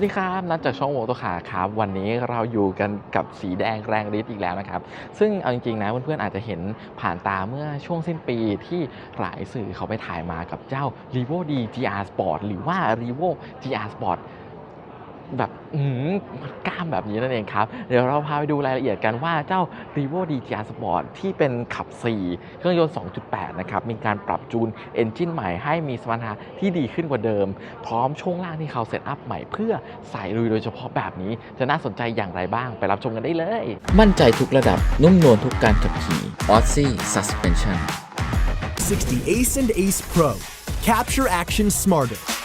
วัสดีครับ นัดจากช่องโมโตขาครับ วันนี้เราอยู่กันกับสีแดงแรงฤทธิ์อีกแล้วนะครับ ซึ่งเอาจริงๆนะเพื่อนๆอาจจะเห็นผ่านตาเมื่อช่วงสิ้นปีที่หลายสื่อเขาไปถ่ายมากับเจ้า r e v o D GR Sport หรือว่า r e v o GR Sport แบบอื้อหือกล้ามแบบนี้นั่นเองครับ เดี๋ยวเราพาไปดูรายละเอียดกันว่าเจ้า r e v o D GR Sport ที่เป็นขับ 4 เครื่องยนต์ 2.8 นะครับ มีการปรับจูนเอนจินใหม่ให้มีสมรรถนะที่ดีขึ้นกว่าเดิม พร้อมช่วงล่างที่เขาเซตอัพใหม่เพื่อใส่ลุยโดยเฉพาะแบบนี้ จะน่าสนใจอย่างไรบ้างไปรับชมกันได้เลย มั่นใจทุกระดับนุ่มนวลทุกการขับขี่ Aussie Suspension 60 Ace and Ace Pro. Capture action smarter.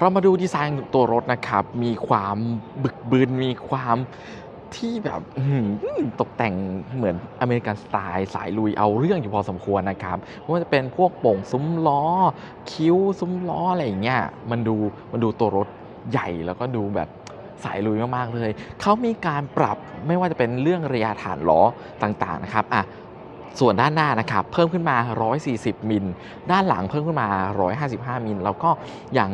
เรามาดูดีไซน์ตัวรถนะครับ มีความบึกบึนมีความที่แบบตกแต่งเหมือนอเมริกันสไตล์สายลุยเอาเรื่องอยู่พอสมควรนะครับไม่ว่าจะเป็นพวกโป่งซุ้มล้อ คิ้วซุ้มล้ออะไรอย่างเงี้ยมันดูมันดูตัวรถใหญ่แล้วก็ดูแบบสายลุยมากๆเลย เขามีการปรับไม่ว่าจะเป็นเรื่องระยะฐานล้อต่างๆนะครับอะส่วนด้านหน้านะครับเพิ่มขึ้นมา 140 มิล ด้านหลังเพิ่มขึ้นมา 155 มิล แล้วก็อย่าง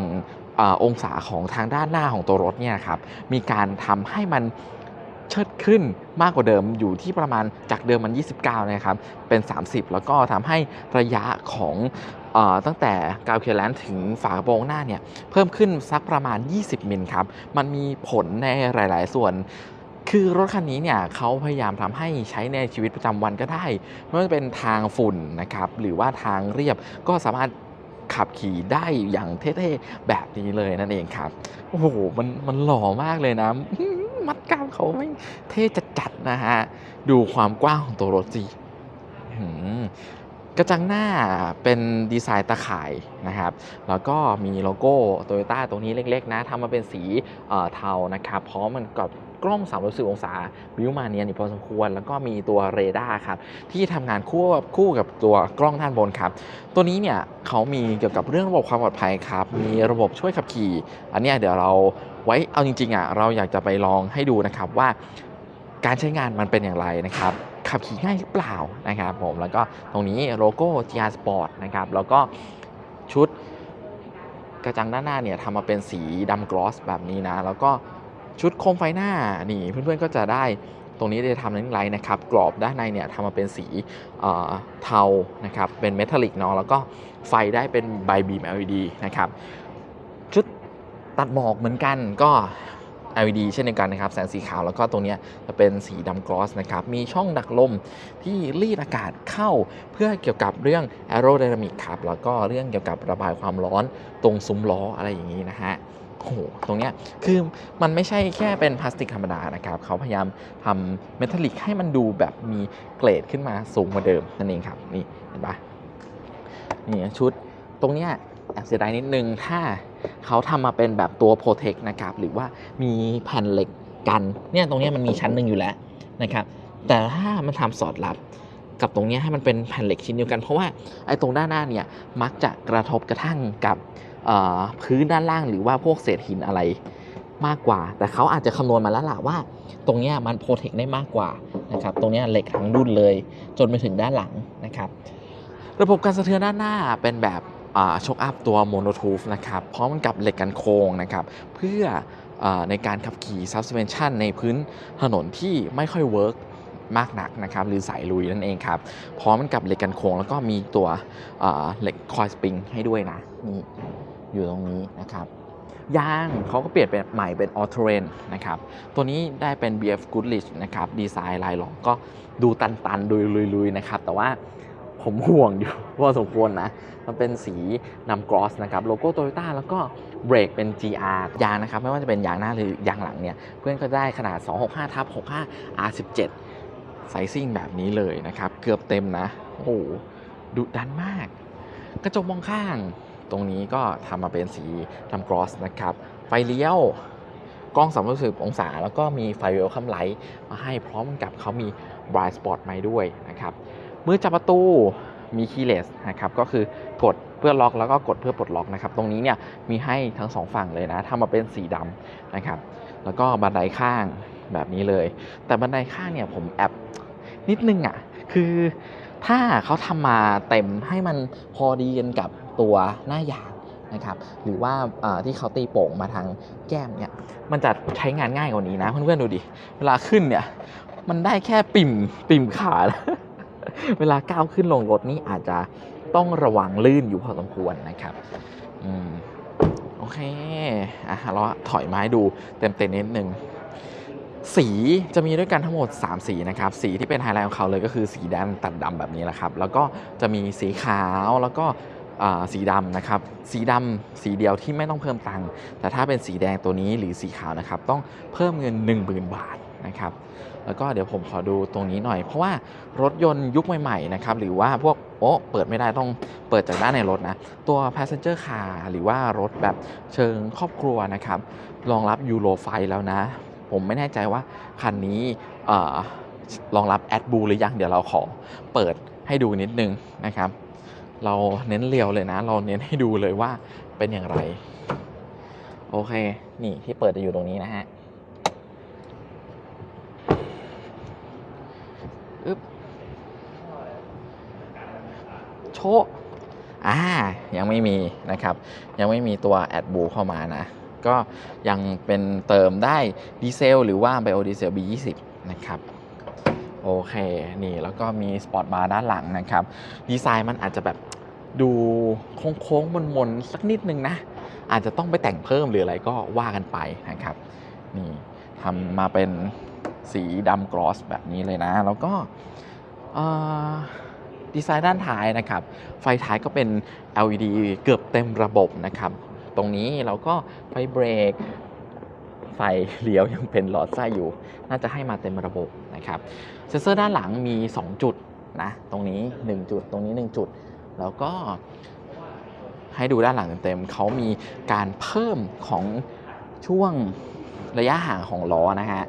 อองศาของทางด้านหน้าของตัวรถเนี่ยครับมีการทำให้มันเชิดขึ้นมากกว่าเดิมอยู่ที่ประมาณจากเดิมมัน 29 นะครับ เป็น 30 แล้วก็ทำให้ระยะของอตั้งแต่กาวเคลียร์แลนด์ถึงฝากระโปรงหน้าเนี่ยเพิ่มขึ้นสักประมาณ 20 มิลครับ มันมีผลในหลาย ๆ ส่วนคือรถคันนี้เนี่ยเขาพยายามทำให้ใช้ในชีวิตประจำวันก็ได้ไม่ว่าจะเป็นทางฝุ่นนะครับหรือว่าทางเรียบก็สามารถ ขับขี่ได้อย่างเท่ๆแบบนี้เลยนั่นเองครับ โอ้โห มันมันหล่อมากเลยนะ มัดกล้ามเขาไม่เท่จัดๆนะฮะ ดูความกว้างของตัวรถสิหือกระจังหน้าเป็นดีไซน์ตะข่ายนะครับ แล้วก็มีโลโก้โตโยต้าตรงนี้เล็กๆนะทำมาเป็นสีเเทานะครับ พร้อมมันกับ กล้อง 360 องศาวิวมาเนียนอยู่พอสมควร แล้วก็มีตัวเรดาร์ครับที่ทำงานคู่คู่กับตัวกล้องด้านบนครับ ตัวนี้เนี่ยเขามีเกี่ยวกับเรื่องระบบความปลอดภัยครับ มีระบบช่วยขับขี่ อันนี้เดี๋ยวเราไว้เอาจริงๆอะเราอยากจะไปลองให้ดูนะครับว่า การใช้งานมันเป็นอย่างไรนะครับขับขี่ง่ายหรือเปล่านะครับผมแล้วก็ตรงนี้โลโก้ GR Sport นะครับแล้วก็ชุดกระจังด้านหน้าเนี่ยทำมาเป็นสีดำกลอสแบบนี้นะ แล้วก็ ชุดโคมไฟหน้านี่เพื่อนๆก็จะได้ตรงนี้ได้ทำนั้นไลท์นะครับกรอบด้านในเนี่ยทำมาเป็นสีเทานะครับเป็นเมทัลลิกเนาะแล้วก็ไฟได้เป็นไบบีม LED นะครับชุดตัดหมอกเหมือนกันก็ LED เช่นเดียวกันนะครับ แสงสีขาวแล้วก็ตรงนี้จะเป็นสีดำกลอสนะครับ มีช่องดักลมที่รีดอากาศเข้าเพื่อเกี่ยวกับเรื่อง aerodynamic ครับ แล้วก็เรื่องเกี่ยวกับระบายความร้อนตรงซุ้มล้ออะไรอย่างนี้นะฮะ โอ้โหตรงเนี้ยคือมันไม่ใช่แค่เป็นพลาสติกธรรมดานะครับเขาพยายามทำเมทัลลิกให้มันดูแบบมีเกรดขึ้นมาสูงกว่าเดิมนั่นเองครับนี่เห็นปะนี่ชุดตรงเนี้ยแอบเสียดายนิดนึงถ้าเขาทำมาเป็นแบบตัว Protect นะครับหรือว่ามีแผ่นเหล็กกันเนี่ยตรงเนี้ยมันมีชั้นหนึ่งอยู่แล้วนะครับแต่ถ้ามันทำสอดรับกับตรงเนี้ยให้มันเป็นแผ่นเหล็กชิ้นเดียวกัน เพราะว่าไอ้ตรงด้านหน้าเนี่ยมักจะกระทบกระทั่งกับ พื้นด้านล่างหรือว่าพวกเศษหินอะไรมากกว่า แต่เขาอาจจะคำนวณมาแล้วล่ะว่า ตรงนี้มันโปรเทคได้มากกว่านะครับตรงนี้เหล็กทั้งรุ่นเลย จนไปถึงด้านหลังนะครับ ระบบการสะเทือนด้านหน้าเป็นแบบช็อคอัพตัวโมโนทูฟนะครับพร้อมกับเหล็กกันโค้งนะครับเพื่ออในการขับขี่ suspension ในพื้นถนนที่ไม่ค่อยเวิร์กมากนักนะครับหรือสายลุยนั่นเองครับพร้อมกับเหล็กกันโค้งแล้วก็มีตัวเหล็กคอยสปริงให้ด้วยนะนี่ อยู่ตรงนี้นะครับยางเขาก็เปลี่ยนเป็นใหม่เป็นออ t เ r นนะครับ ตัวนี้ได้เป็น BF Goodrich นะครับ ดีไซน์ลายหลอกก็ดูตันๆดูลุยๆ นะครับ แต่ว่าผมห่วงอยู่พอสมควรนะ มันเป็นสีนำกรอสนะครับ โลโก้โตโยต้าแล้วก็เบรกเป็น GR ยางนะครับ ไม่ว่าจะเป็นยางหน้าหรือยางหลังเนี่ย เพื่อนก็ได้ขนาด 265ทับ65 R17 ไซซิ่งแบบนี้เลยนะครับ เกือบเต็มนะ โอ้โหดุดันมาก กระจกมองข้าง ตรงนี้ก็ทำมาเป็นสีทำกรอสนะครับไฟเลี้ยวกล้อง 360 องศา แล้วก็มีไฟเวลคัมไลท์มาให้พร้อมกับเขามีบรายสปอตมาด้วยนะครับมือจับประตูมีคีย์เลสนะครับก็คือกดเพื่อล็อกแล้วก็กดเพื่อปลดล็อกนะครับตรงนี้เนี่ยมีให้ทั้งสองฝั่งเลยนะทำมาเป็นสีดำนะครับแล้วก็บันไดข้างแบบนี้เลย แต่บันไดข้างเนี่ยผมแอบนิดนึงอะคือถ้าเขาทำมาเต็มให้มันพอดีกันกับ ตัวหน้ายางนะครับหรือว่าที่เขาตีโป่งมาทางแก้มเนี่ยมันจะใช้งานง่ายกว่านี้นะเพื่อนๆดูดิเวลาขึ้นเนี่ยมันได้แค่ปิ่มปิ่มขาแล้วเวลาก้าวขึ้นลงรถนี่อาจจะต้องระวังลื่นอยู่พอสมควรนะครับอืมโอเคอะเราถอยมาให้ดูเต็มๆนิดนึงสีจะมีด้วยกันทั้งหมด 3 สีนะครับ สีที่เป็นไฮไลท์ของเขาเลยก็คือสีแดงตัดดำแบบนี้แหละครับ แล้วก็จะมีสีขาวแล้วก็ สีดำนะครับ สีดำสีเดียวที่ไม่ต้องเพิ่มตังค์แต่ถ้าเป็นสีแดงตัวนี้หรือสีขาวนะครับ ต้องเพิ่มเงิน 1 0,000 บาทนะครับ แล้วก็เดี๋ยวผมขอดูตรงนี้หน่อย เพราะว่ารถยนต์ยุคใหม่ๆนะครับหรือว่าพวกโอ้เปิดไม่ได้ต้องเปิดจากด้านในรถนะ ตัว passenger car หรือว่ารถแบบเชิงครอบครัวนะครับรองรับยูโรไฟแล้วนะ ผมไม่แน่ใจว่าคันนี้เออรองรับแอดบูหรือยังเดี๋ยวเราขอเปิดให้ดูนิดนึงนะครับ เราเน้นเรียวเลยนะ เราเน้นให้ดูเลยว่าเป็นอย่างไร โอเค นี่ที่เปิดจะอยู่ตรงนี้นะฮะอึ๊บโชะอ่า ยังไม่มีนะครับ ยังไม่มีตัวแอดบูเข้ามานะ ก็ยังเป็นเติมได้ดีเซลหรือว่าไบโอดีเซล B20 นะครับโอเค นี่แล้วก็มีสปอร์ตบาร์ด้านหลังนะครับ ดีไซน์มันอาจจะแบบ ดูโค้งๆมนๆสักนิดนึงนะ อาจจะต้องไปแต่งเพิ่มหรืออะไรก็ว่ากันไปนะครับนี่ทำมาเป็นสีดำกรอสแบบนี้เลยนะ แล้วก็ดีไซน์ด้านท้ายนะครับ ไฟท้ายก็เป็น LED เกือบเต็มระบบนะครับ ตรงนี้เราก็ไฟเบรก ไฟเลี้ยวยังเป็นหลอดไส้อยู่ น่าจะให้มาเต็มระบบนะครับ เซ็นเซอร์ด้านหลังมี 2 จุดนะ ตรงนี้ 1 จุด ตรงนี้ 1 จุด แล้วก็ให้ดูด้านหลังเต็มๆเขามีการเพิ่มของช่วงระยะห่างของล้อนะฮะ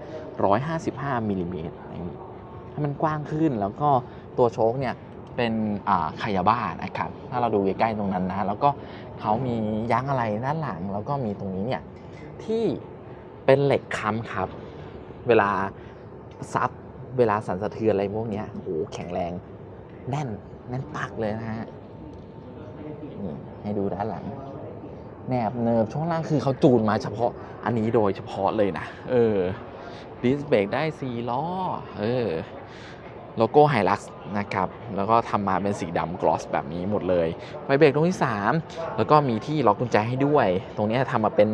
155มิลลิเมตรให้มันกว้างขึ้นแล้วก็ตัวโชคเนี่ยเป็นอ่ายาบ้านะครับ ถ้าเราดูใกล้ๆตรงนั้นนะ แล้วก็เขามียั้งอะไรด้านหลัง แล้วก็มีตรงนี้เนี่ยที่เป็นเหล็กค้ำครับ เวลาซับ เวลาสั่นสะเทือนอะไรพวกนี้โอ้โหแข็งแรงแน่น แน่นปักเลยนะฮะนี่ให้ดูด้านหลัง แนบเนิบช่วงล่างคือเขาจูนมาเฉพาะอันนี้โดยเฉพาะเลยนะ เออดิสเบรกได้4ล้อ เออ โลโก้ไฮลักซ์นะครับ แล้วก็ทำมาเป็นสีดำกลอสแบบนี้หมดเลย ไฟเบรกตรงที่ 3 แล้วก็มีที่ล็อกกุญแจให้ด้วย ตรงนี้ทำมาเป็น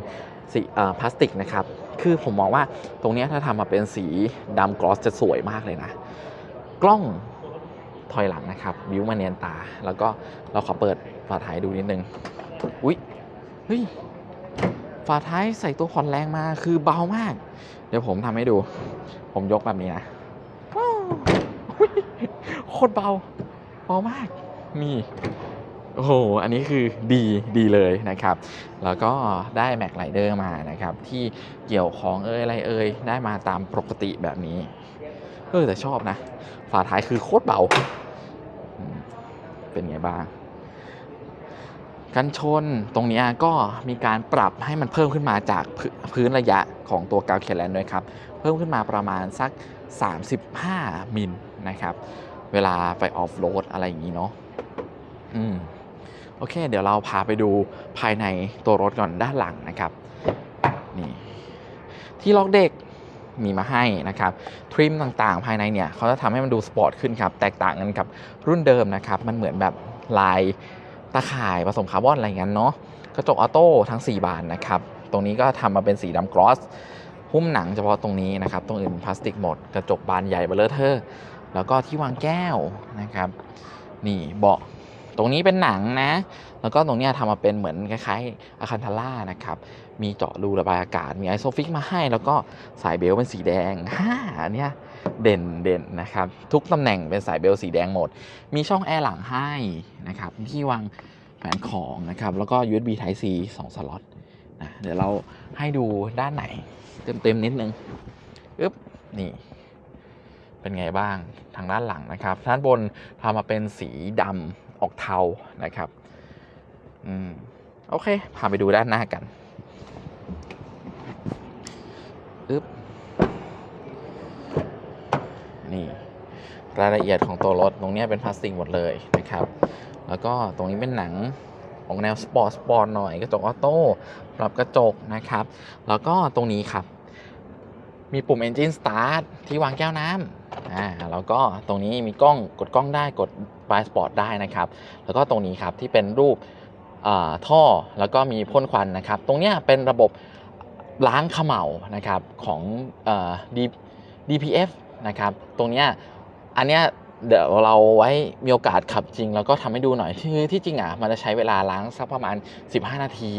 สีเอ่อพลาสติกนะครับ คือผมมองว่าตรงนี้ถ้าทำมาเป็นสีดำกลอสจะสวยมากเลยนะ กล้อง ถอยหลังนะครับบิวมาเนียนตา แล้วก็เราขอเปิดฝาท้ายดูนิดนึงอุ๊ยเฮ้ยฝาท้ายใส่ตัวผ่อนแรงมาคือเบามาก เดี๋ยวผมทำให้ดู ผมยกแบบนี้นะโคตรเบาเบามากนี่โอ้โห อันนี้คือดีดีเลยนะครับ แล้วก็ได้แม็กไ i เดอร์มานะครับ ที่เกี่ยวของเอ่ยอะไรเอ่ยได้มาตามปกติแบบนี้ เออแต่ชอบนะ ฝาท้ายคือโคตรเบา เป็นไงบ้าง กันชนตรงนี้ก็มีการปรับให้มันเพิ่มขึ้นมาจากพื้นระยะของตัวกาวเคแลนด้วยครับ เพิ่มขึ้นมาประมาณสัก 35 มิลนะครับ เวลาไปออฟโรดอะไรอย่างนี้เนาะอืมโอเค เดี๋ยวเราพาไปดูภายในตัวรถก่อนด้านหลังนะครับ นี่ ที่ล็อกเด็ก มีมาให้นะครับทริมต่างๆ ภายในเนี่ยเขาจะทำให้มันดูสปอร์ตขึ้นครับแตกต่างกันกับรุ่นเดิมนะครับมันเหมือนแบบลายตาข่ายผสมคาร์บอนอะไรอย่างนั้นเนาะกระจกออโต้ทั้ง 4 บานนะครับตรงนี้ก็ทำมาเป็นสีดำกรอสหุ้มหนังเฉพาะตรงนี้นะครับ ตรงอื่นพลาสติกหมด กระจกบานใหญ่เบลเลอร์เทอร์ แล้วก็ที่วางแก้วนะครับ นี่เบาะ รงนี้เป็นหนังนะ แล้วก็ตรงนี้ทำมาเป็นเหมือนคล้ายๆอะคันทาร่านะครับ มีเจาะรูระบายอากาศ มีไอโซฟิกมาให้ แล้วก็สายเบลเป็นสีแดงฮ่าอันเนี้ยเด่นเด่นนะครับ ทุกตำแหน่งเป็นสายเบลสีแดงหมด มีช่องแอร์หลังให้นะครับที่วางแผนของนะครับ แล้วก็ USB Type C 2สล็อตนะเดี๋ยวเราให้ดูด้านไหนเต็มๆนิดนึงอึ๊บนี่เป็นไงบ้างทางด้านหลังนะครับด้านบนทำมาเป็นสีดำ ออกเทานะครับอืมโอเค พาไปดูด้านหน้ากันอึ๊บนี่รายละเอียดของตัวรถตรงนี้เป็นพลาสติกหมดเลยนะครับ แล้วก็ตรงนี้เป็นหนังออกแนวสปอร์ตสปอร์ตหน่อยกระจกออโต้ปรับกระจกนะครับ แล้วก็ตรงนี้ครับ มีปุ่ม Engine Start ที่วางแก้วน้ำ อ่าแล้วก็ตรงนี้มีกล้องกดกล้องได้กด Fly Spot ได้นะครับ แล้วก็ตรงนี้ครับที่เป็นรูปอ่าท่อแล้วก็มีพ่นควันนะครับ ตรงเนี้ยเป็นระบบล้างเขม่านะครับของอ่อ D- DPF นะครับ ตรงเนี้ยอันเนี้ย เดี๋ยวเราไว้มีโอกาสขับจริง แล้วก็ทำให้ดูหน่อยคือที่จริงอะมันจะใช้เวลาล้างสักประมาณ 15 นาที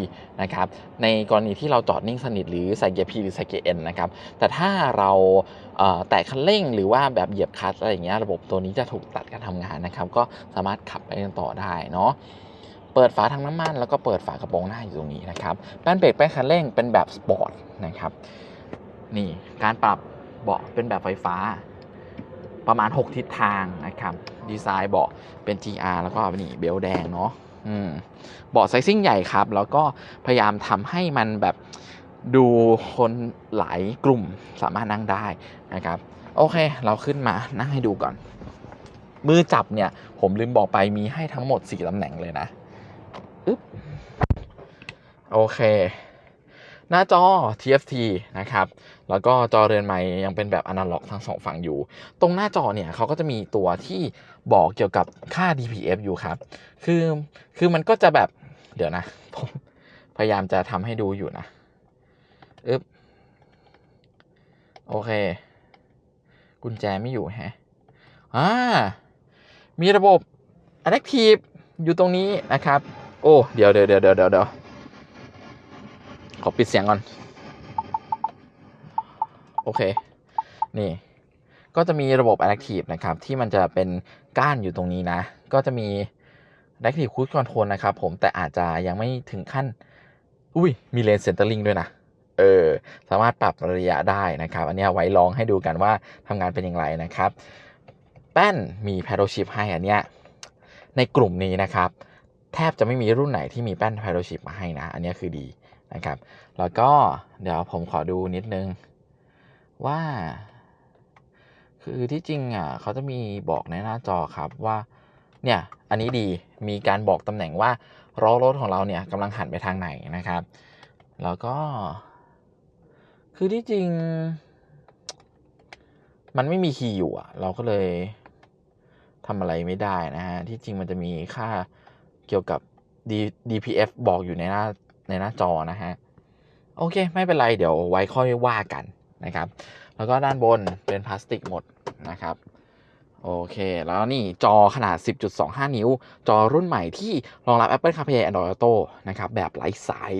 นะครับในกรณีที่เราจอดนิ่งสนิทหรือใส่เกียร์ P หรือใส่เกียร์ N นะครับแต่ถ้าเราเแตะคันเร่งหรือว่าแบบเหยียบคลัตช์อะไรอย่างเงี้ยระบบตัวนี้จะถูกตัดการทำงานนะครับ ก็สามารถขับไปต่อได้เนาะเปิดฝาถังน้ำมัน แล้วก็เปิดฝากระโปรงหน้าอยู่ตรงนี้นะครับแป้นเบรกแป้นคันเร่งเป็นแบบสปอร์ตนะครับนี่การปรับเบาะเป็นแบบไฟฟ้า ประมาณ 6 ทิศทางนะครับดีไซน์เบาะเป็น GR แล้วก็นี่เบลแดงเนาะเบาะไซซิ่งใหญ่ครับ แล้วก็พยายามทำให้มันแบบดูคนหลายกลุ่มสามารถนั่งได้นะครับ โอเค เราขึ้นมานั่งให้ดูก่อน มือจับเนี่ย ผมลืมบอกไปมีให้ทั้งหมด 4ตำแหน่งเลยนะ อึ๊บ โอเค หน้าจอ TFT นะครับ แล้วก็จอเรือนไม้ยังเป็นแบบอนาล็อกทั้งสองฝั่งอยู่ ตรงหน้าจอเนี่ยเขาก็จะมีตัวที่บอกเกี่ยวกับค่า DPF อยู่ครับ คือ คือมันก็จะแบบ เดี๋ยวนะ ผมพยายามจะทำให้ดูอยู่นะอึ๊บ โอเค กุญแจไม่อยู่แฮะ อ่า มีระบบ Adaptive อยู่ตรงนี้นะครับ โอ้ เดี๋ยวเดี๋ยวเดี๋ยวเดี๋ยวเดี๋ยว ขอปิดเสียงก่อน โอเค นี่ ก็จะมีระบบ Adaptive นะครับ ที่มันจะเป็นก้านอยู่ตรงนี้นะ ก็จะมี Adaptive Cruise Control นะครับผมแต่อาจจะยังไม่ถึงขั้น อุ้ย มีเลนเซนเตอร์ลิงด้วยนะ เออ สามารถปรับระยะได้นะครับ อันนี้ไว้ลองให้ดูกันว่าทำงานเป็นอย่างไรนะครับ แป้นมี paddle shift ให้อันเนี้ยในกลุ่มนี้นะครับ แทบจะไม่มีรุ่นไหนที่มีแป้น paddle shift มาให้นะ อันนี้คือดี นะครับ แล้วก็เดี๋ยวผมขอดูนิดนึงว่า คือที่จริงอะเขาจะมีบอกในหน้าจอครับว่าเนี่ยอันนี้ดีมีการบอกตำแหน่งว่าล้อรถของเราเนี่ยกำลังหันไปทางไหนนะครับ แล้วก็ คือที่จริง มันไม่มีคีย์อยู่อะเราก็เลยทำอะไรไม่ได้นะฮะที่จริงมันจะมีค่าเกี่ยวกับ D DPF บอกอยู่ในหน้า ในหน้าจอนะฮะ โอเค ไม่เป็นไร เดี๋ยวไว้ค่อยว่ากันนะครับ แล้วก็ด้านบนเป็นพลาสติกหมดนะครับ โอเค แล้วนี่จอขนาด 10.25 นิ้ว จอรุ่นใหม่ที่รองรับ Apple CarPlay Android Auto นะครับ แบบไร้สาย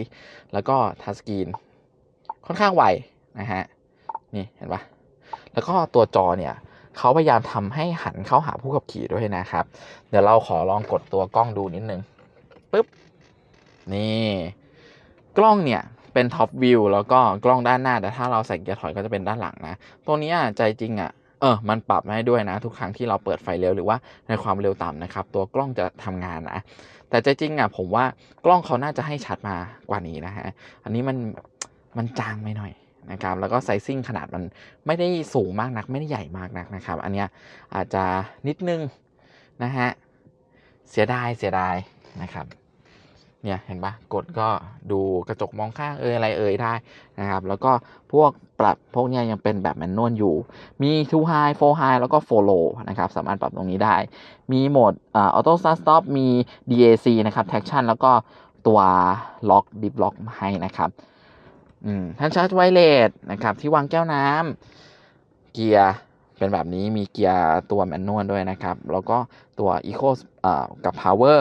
แล้วก็ทัชสกรีนค่อนข้างไวนะฮะ นี่เห็นปะแล้วก็ตัวจอเนี่ยเขาพยายามทำให้หันเข้าหาผู้ขับขี่ด้วยนะครับ เดี๋ยวเราขอลองกดตัวกล้องดูนิดนึงปึ๊บ นี่ กล้องเนี่ยเป็นท็อปวิวแล้วก็กล้องด้านหน้าแต่ถ้าเราใส่เกียร์ถอยก็จะเป็นด้านหลังนะตัวนี้ใจจริงอะ่ะเออ มันปรับให้ด้วยนะ ทุกครั้งที่เราเปิดไฟเร็วหรือว่าในความเร็วต่ำนะครับ ตัวกล้องจะทำงานนะ แต่ใจจริงอะผมว่ากล้องเขาน่าจะให้ชัดมากว่านี้นะฮะ อันนี้มันมันจางไปหน่อยนะครับ แล้วก็ไซซิ่งขนาดมันไม่ได้สูงมากนัก ไม่ได้ใหญ่มากนักนะครับ อันเนี้ยอาจจะนิดนึงนะฮะ เสียดายเสียดายนะครับ เนี่ยเห็นปะกดก็ดูกระจกมองข้างเอยอะไรเอยได้นะครับ แล้วก็พวกปรับพวกเนี้ยยังเป็นแบบแมนนวลอยู่ มี two high four high แล้วก็ four low นะครับ สามารถปรับตรงนี้ได้ มีโหมดอ่า auto start stop มี DAC นะครับ traction แล้วก็ตัวล็อก deep lock มาให้นะครับอืมท่านชาร์จไวเลสนะครับ ที่วางแก้วน้ำเกียร์ เป็นแบบนี้มีเกียร์ตัวแมนนวลด้วยนะครับ แล้วก็ตัว Eco อ่ากับ Power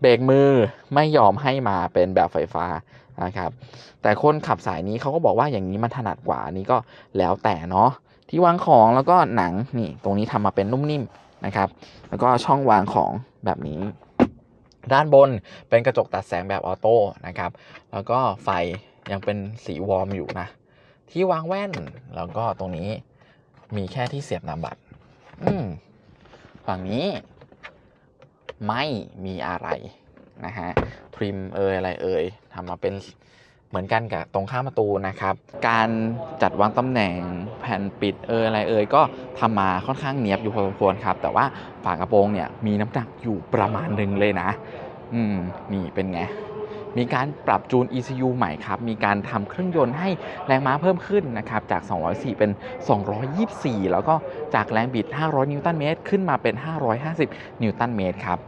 เบรกมือไม่ยอมให้มาเป็นแบบไฟฟ้านะครับ แต่คนขับสายนี้เขาก็บอกว่าอย่างนี้มันถนัดกว่านนี้ก็แล้วแต่เนาะที่วางของแล้วก็หนังนี่ตรงนี้ทำมาเป็นนุ่มนิ่มนะครับ แล้วก็ช่องวางของแบบนี้ ด้านบนเป็นกระจกตัดแสงแบบออโต้นะครับ แล้วก็ไฟยังเป็นสีวอร์มอยู่นะ ที่วางแว่นแล้วก็ตรงนี้ มีแค่ที่เสียบนามบัตรอืมฝั่งนี้ ไม่มีอะไรนะฮะทริมเอยอะไรเอยทำมาเป็นเหมือนกันกับตรงข้ามประตูนะครับ การจัดวางตำแหน่งแผ่นปิดเอยอะไรเอยก็ทำมาค่อนข้างเนียบอยู่พอสมควรครับ แต่ว่าฝากระโปรงเนี่ยมีน้ำหนักอยู่ประมาณหนึ่งเลยนะ อืมนี่เป็นไง มีการปรับจูน ECU ใหม่ครับมีการทำเครื่องยนต์ให้แรงม้าเพิ่มขึ้นนะครับจาก 204 เป็น 224 แล้วก็จากแรงบิด 500 นิวตันเมตรขึ้นมาเป็น 550 นิวตันเมตรครับ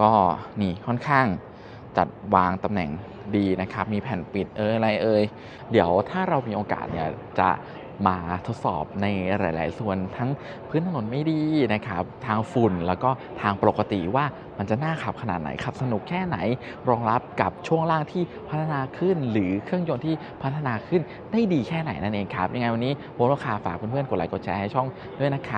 ก็นี่ค่อนข้างจัดวางตำแหน่งดีนะครับ มีแผ่นปิดเอยอะไรเอ่ยเดี๋ยวถ้าเรามีโอกาสเนี่ยจะมาทดสอบในหลาย ๆ ส่วนทั้งพื้นถนนไม่ดีนะครับ ทางฝุ่นแล้วก็ทางปกติว่า มันจะน่าขับขนาดไหนขับสนุกแค่ไหน รองรับกับช่วงล่างที่พัฒนาขึ้น หรือเครื่องยนต์ที่พัฒนาขึ้นได้ดีแค่ไหนนั่นเองครับยังไงวันนี้โวลคาฝากเพื่อนๆกดไลค์กดแชร์ให้ช่องด้วยนะครับ